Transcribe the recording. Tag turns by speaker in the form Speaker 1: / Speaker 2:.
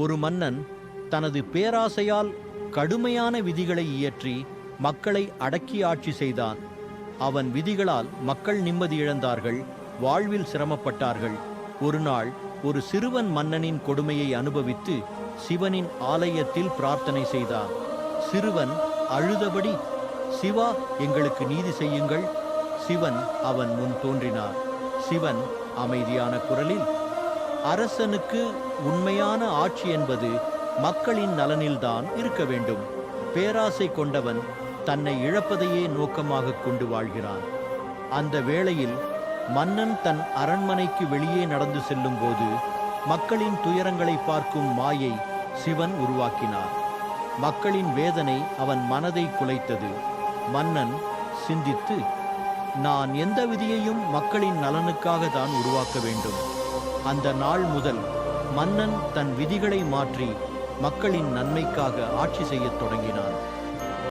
Speaker 1: ஒரு மன்னன் தனது பேராசையால் கடுமையான விதிகளை இயற்றி மக்களை அடக்கி ஆட்சி செய்தான். அவன் விதிகளால் மக்கள் நிம்மதி இழந்தார்கள் வாழ்வில் சிரமப்பட்டார்கள். ஒரு நாள் ஒரு சிறுவன் மன்னனின் கொடுமையை அனுபவித்து சிவனின் ஆலயத்தில் பிரார்த்தனை செய்தான். சிறுவன் அழுதபடி சிவா எங்களுக்கு நீதி செய்யுங்கள். சிவன் அவன் முன் தோன்றினார் சிவன் அமைதியான குரலில் அரசனுக்கு உண்மையான ஆட்சி என்பது மக்களின் நலனில்தான் இருக்க வேண்டும். பேராசை கொண்டவன் தன்னை இழப்பதையே நோக்கமாக கொண்டு வாழ்கிறான். அந்த வேளையில் மன்னன் தன் அரண்மனைக்கு வெளியே நடந்து செல்லும்போது மக்களின் துயரங்களை பார்க்கும் மாயை சிவன் உருவாக்கினார். மக்களின் வேதனை அவன் மனதை குலைத்தது. மன்னன் சிந்தித்து நான் எந்த விதியையும் மக்களின் நலனுக்காக தான் உருவாக்க வேண்டும். அந்த நாள் முதல் மன்னன் தன் விதிகளை மாற்றி மக்களின் நன்மைக்காக ஆட்சி செய்யத் தொடங்கினான்.